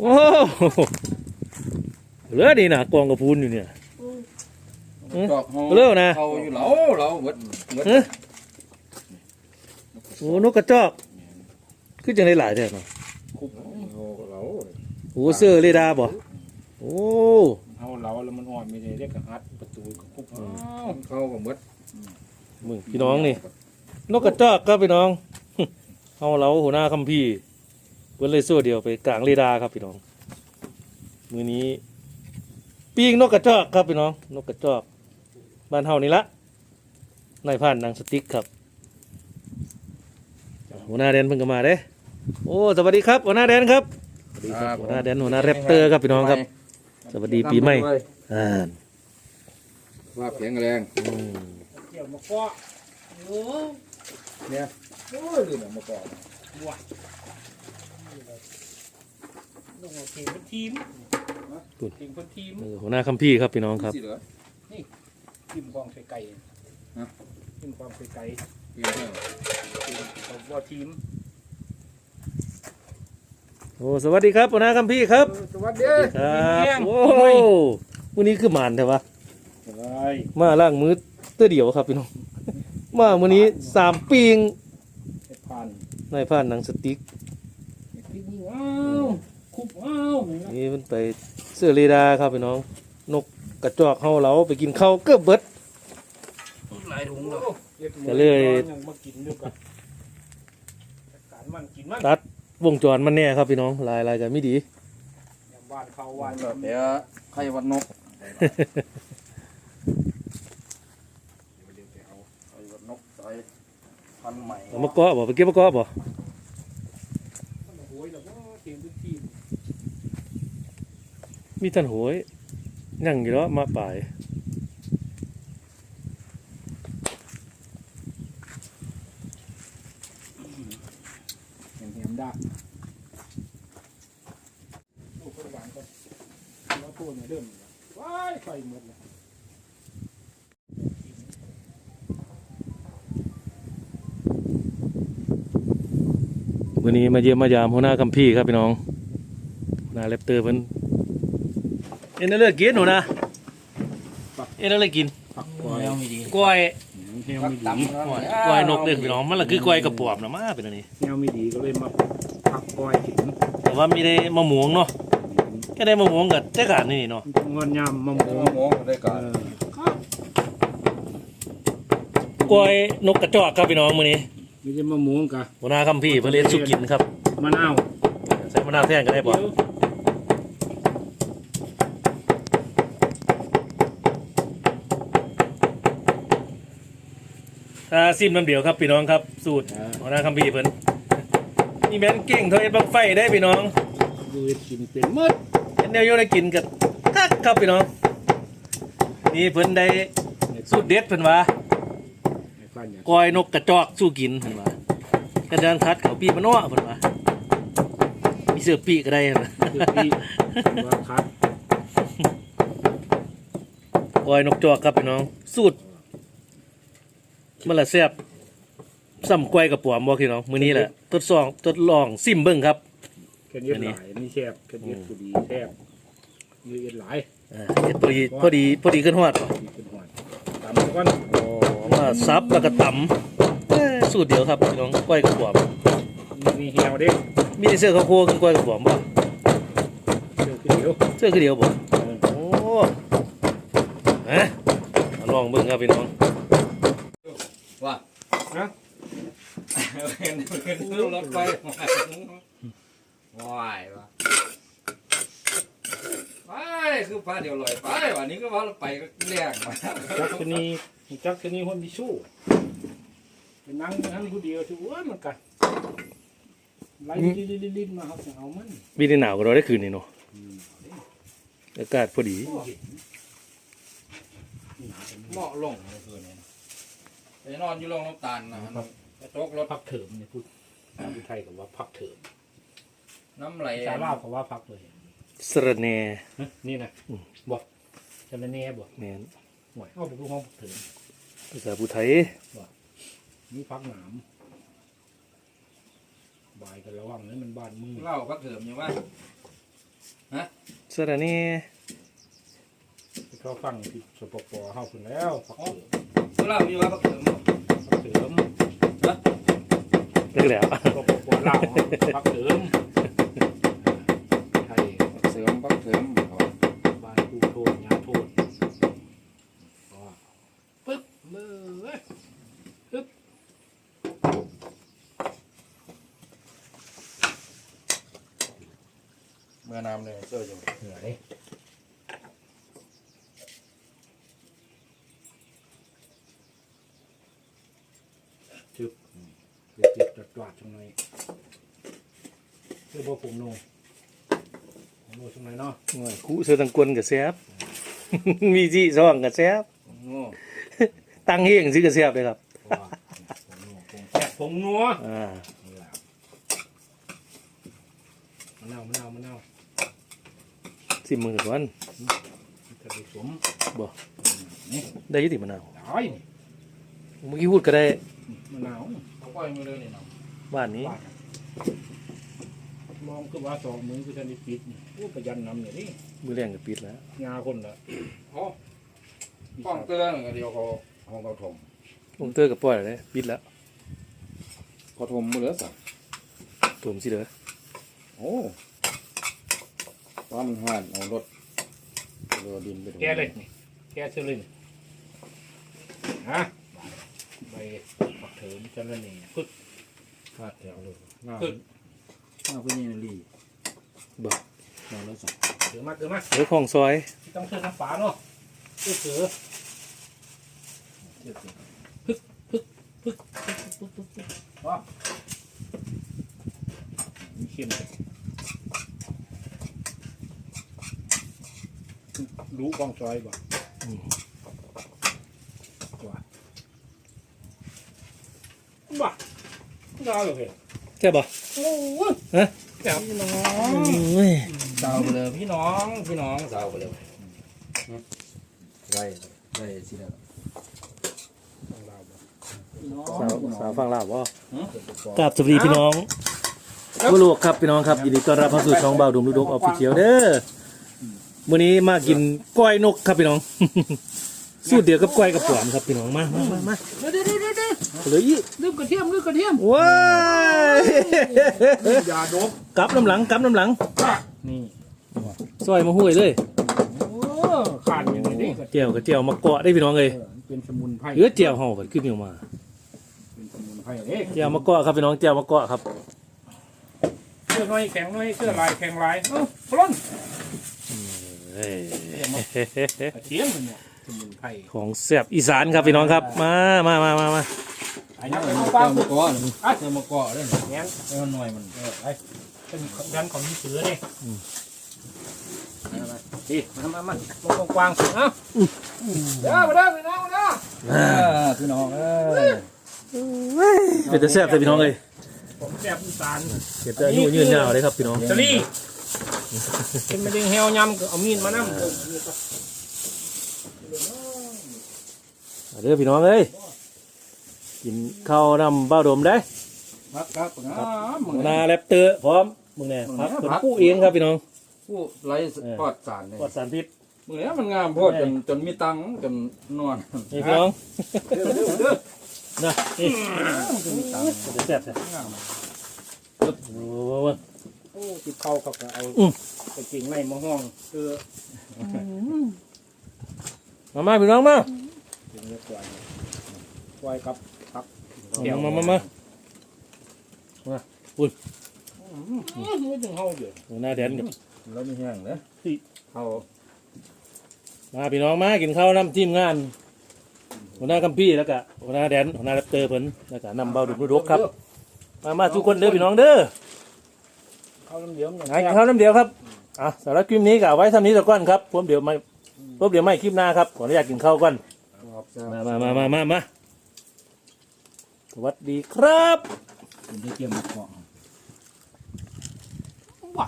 โอ้โหเหลือดีนะกองกระพูนอยู่เนี่ยอืมจอกเฮาเร็วนะเขาอยู่เหลาเหลาเบิดเบิดเอ้ยโอ้นกกระจอกคือจังได้หลายแท้เนาะคุบเฮาเหลาโอ้เสื้อเรดาร์บ่โอ้เอาเหลาแล้วมันอ่อนไม่ได้เรียกกับอัดประตูกับคุกอ้าวเขาก็เบิด มึงพี่น้องนี่ นกกระจอกครับพี่น้องเอาเราหัวหน้าคัมพี่เพิ่นเลยสู้เดียวไปกลางเรดาร์ครับพี่น้อง มือนี้ปีกนกกระจอกครับพี่น้อง นกกระจอก บ้านเฮานี่ละนายพันหนังสติ๊กครับ หัวหน้าแดนเพิ่งก็มาเด้ โอ้สวัสดีครับ หัวหน้าแดนครับสวัสดีครับหัวหน้าแดนหัวหน้าแรปเตอร์ครับพี่น้องครับ สวัสดีปีใหม่อ่าว่าแข็งแรงอื มเกี่ยวมาเกาะโอ้เนี่ยโอ้ยลืมเอามาก่อนว้าลงเอาเก่งเป็นทีมเก่งเป็นทีม เออหัวหน้าคัมพี่ครับพี่น้องครับ สิเหลือทีมกองใส่ไก่ฮะทีมกองใส่ไก่ปีนี้ทีมของว่าทีมโอ้สวัสดีครับหัวหน้าคัมพี่ครับสวัสดีครับโอ้วันนี้คือหมานแต่ว่าเฮ้ยมาล่างมือเตื้อเดียวครับพี่น้องมาวันนี้สามปีงเฮ็ดพันนายผ่านหนังสติ๊กเฮ็ดปีกว้าวคุบว้าวนี่นะนี่มันไปเสื้อเรดาร์ครับพี่น้อง นกกระจอกเฮาเราไปกินข้าวเกือบเบิด หลายถุงแล้วก็เลยยังมากินด้วยกันการมันกินมันตัดวงจรมันแน่ครับพี่น้องลายลายกันไม่ดียามบ้านเขาวานเดี๋ยวไข่วัดนกเดี๋ยวไปเอาไข่วัดนกใส่พันธุ์ใหม่เอามาเกาะบ่ไปเก็บมาเกาะบ่มันโหยแล้วก็เก่งเป็นทีมมีท่านโหยยังอยู่แล้วมาป่าย เห็นเห็นได้ลูกคนหวานก่อนแล้วตัวเนี่ยเริ่มว้ายไฟหมดเลย วันนี้มาเยี่ยมมายามหัวหน้าคัมพี่ครับพี่น้องหัวหน้าแรปเตอร์เพิ่นเอ็นเอาเลิกกินหนูนะเอ็นเอาเลิกกินผักกล้วยไม่ดีกล้วยแนวพักไม่ดีตำแล้วกล้วยนกเด้อพี่น้องมันละคือกล้วยกระปวบนะมาเป็นอันนี้แนวไม่ดีก็เลยมาผักกล้วยกินแต่ว่ามีได้มะม่วงเนาะแค่ได้มะม่วงกับเจ๊กานนี่เนาะงอนยำมะเดี๋ม่ยววงมองได้เอก่อนอกล้วยนกกระจอกครับพี่น้องมื้อนี้ ไม่ใช่มะม่วงกะหัวหน้าคัมพี่เพิ่นเล่นสุกินครับมะนาวใส่มะนาวแทนก็ได้บ่เดี๋ยวถ้าซิมน้ำเดียวครับพี่น้องครับสูตรหัวหน้าคัมพี่เพิ่นนี่แม่นเก่งเท่าเอ็ดบังไฟได้พี่น้องดูกินเป็นหมดเห็นแนวโยนให้กินกับคักครับพี่น้องนี่เพิ่นได้สูตรเด็ดเพิ่นว่าไอ้ฟันเนี่ย กอยนกกระจอกสู้กินเพิ่นว่ากระดานคัดเขาปีมันเนาะเพิ่นว่ามีเสือปีกก็ได้เพิ่นว่าคือพี่ว่าคัดกอยนกจอกครับพี่น้อง สูตรมันละแซ่บซ้ำกล้วยกับปวมบ่พี่น้องมื้อนี้แหละทดสอบทดลองซิมเบิ่งครับแค่เย็ดอันนี้หลายนี่แซ่บแค่เย็ดผู้ดีแซ่บยืดหลายเออเฮ็ดพอดีพอดีพอดีขึ้นฮอดบ่ดีเป็นหวานตำก้อนโอ้ มาซับแล้วก็ตำเอ้ยสูตรเดียวครับพี่น้องกล้วยกับปวมมีเหี่ยวเด้มีแต่เสื้อข้าวโพดคือกล้วยกับปวมบ่เดี๋ยวคือเดี๋ยวเสื้อคือเดียวบ่เออโอ้ฮะมาลองเบิ่งครับพี่น้องว่านะเห็นเห็นรถไฟว้ายวะไปคือพาเดี๋ยวลอยไปวันนี้ก็ว่าเราไปก็แรงมาจักชนี จักชนีคนมีสู้เป็นนั่งนั่งผู้เดียวชูว่ามันกันไล่ลิ้นลิ้นมาเขาจะเอามันมีได้หนาวกว่าเราได้คืนนี่เนาะอากาศพอดีเหมาะลงเมื่อคืนนี้ไปนอนอยู่โรงน้ำตาลนะกระจกรถพักเถิมเนี่ยพูดพูดไทยกับว่าพักเถิมน้ำไหลชาวลาวเขาว่าพักเลยสระแหนนี่นะบอกจะเป็นแน่บอกแม่นหวยเอาไปดูห้องพักเถิม ภาษาผู้ไทยมีพักหนามบายกันระวังนี่มันบานมือเล่าพักเถิมอยู่ว่าสระนี่ไปเข้าฟังที่สปปเข้าขึ้นแล้วพักเสริมเล่าอยู่ว่าพักเถิมพักเสริมเลิกแล้วสปปเล่าพักเสริมไทยพักเสริมพักเถิม บานกูโทษยาโทษว่าปึ๊บเลยปึ๊บ เมื่อน้ำเลยเสื้ออยู่เหนื่อยเลยจึบเจ็บเจ็บจัดจัดจังเลยเพื่อบ่ผมโนผมโนจังเลยเนาะโอ้ยคู่เสือตังกวนกับแซบมีจีซ่องกับแซบโง่ตั้งเฮงซื้อกับแซบเลยครับเพราะว่าผมโนผมแซ่บผมนัวอ่านี่แหละมะนาวมะนาวมะนาว สิมือก่อนจะผสมได้อยุติมะนาวได้นี่เมื่อกี้พูดก็ได้มะนาวเขาปล่อยมือเลยนี่เนาะบ้านนี้บาดมองคือว่าสองมือคือท่านได้ปิดนี่โอ้ประหยันน้ำเนี่ยนี่มือแรงก็ปิดแล้วงาคนละโอ้ป้องเตือนก็เดียวเขาเขาเขาถมผมเตอร์กับปล่อยเลยปิดแล้วเขาถมมือแล้วสักผมสิเด้อโอ้ ตอนมันห่านเอารถเรือดินไปถมแกเลยนี่แกเชลินฮะใบปักเถิมจันละนี่ปึ๊บคาดแถวเลยหน้าปึ๊บหน้าพี่นี่นาลีบ่นอนแล้วสักเถือมาเถือมาเดี๋ยวของซอยต้องเชิญน้ำฝาเนาะเถือเถือเจ็บเจ็บปึ๊บปึ๊บปึ๊บปึ๊บปึ๊บอ๋อมีเข้มเลย รู้กองจอยบ่อืมว่าบ้าได้เลยแค่บ่โอ้ยฮะแซ่บพี่น้องโอ้ยสาวไปเลยพี่น้องพี่น้องสาวไปเลยได้ได้สิแล้วสาวสาวฟังลาวบ่กราบสวัสดีพี่น้องผู้ลูกครับพี่น้องครับยินดีต้อนรับเข้าสู่ช่องเบาดุมลูกดกออฟฟิเชียลเด้อ มื้อนี้มากินก้อยนกครับพี่น้อง สูตรเดียวกับก้อยกับปอมครับพี่น้องมามามามาเดี๋ยวเดี๋ยวเดี๋ยวเดี๋ยวเลยอีลืมกระเทียมลืมกระเทียมว้ายยาดบกลับน้ำหลังกลับน้ำหลังนี่ซอยมาห้วยเลยโอ้ขาดอย่างนี้ดิเจียวกับเจียวมาเกาะได้พี่น้องเลยเป็นสมุนไพรเหลือเจียวห่อบัดขึ้นมาเป็นสมุนไพรเอ๊ะเจียวมาเกาะครับพี่น้องเจียวมาเกาะครับเสื้อน้อยแข็งน้อยเสื้อลายแข็งลายเอ้าปล้นเฮ้ย กระเทียมเนี่ยสมุนไพรของแซบอีสานครับพี่น้องครับ มามามามามาไอ้ยักษ์เนเจ้าฟ้ามาเกาะเจ้ามาเกาะได้หนิแง้นเจ้าหน่อยมันเออไอ้เป็นยันของมีเสือนี่ดีมามามาลงกว้างๆเอ้าเด้อมาเด้อพี่น้องมาเด้อพี่น้องเอ้ยเป็นแต่แซ่บแต่พี่น้องเลยผมแซ่บอีสานเก็บแต่อายุยืนยาวเลยครับพี่น้องสลี เป็นมะเร็งเฮวยำก็เอามีดมานั่งมาเด้อพี่น้องเอ้ยกินข้าวนำเบ้าดมได้ครับครับอ่ามึงนาแรปเตอร์พร้อมมึงแน่ครับเป็นกู้เองครับพี่น้องผู้ไร้ปลอดสารเลยปลอดสารพิษมึงเนี้ยมันงามโพดจนจนมีตังค์จนนอนนี่พี่น้องเด้อเด้อเด้อนะนี่จนมีตังค์เป็นแต่แซ่บแต่งามโอ้โห โอ้ติดเข้าเขาก็เอาอืมไปกินในมะห้องคือมามาพี่น้องมากินเยอะกว่าไว้ครับครับมามามาไม่ถึงห้องเดียวหน้าแดนกับแล้วมีแห้งเลยเขามาพี่น้องมากินข้าวน้ำทีมงานหัวหน้ากัมพี่แล้วก็หัวหน้าแดนหัวหน้าแรปเตอร์เพิ่นแล้วก็นำเบาดุกดุกครับ มามาทุกคนเด้อพี่น้องเด้อ เข้าน้ำเดียวมันหากินข้าวน้ำเดียวครับอะสำหรับคลิปนี้ก็เอาไว้เท่านี้ต่ก่อนครับผมเดี๋ยวไม่ผมเดี๋ยวไม่คลิปหน้าครับขออนุญาตกินข้าวก่อนมามามามามามาสวัสดีครับคุณได้เตรียมมาเกาะว้า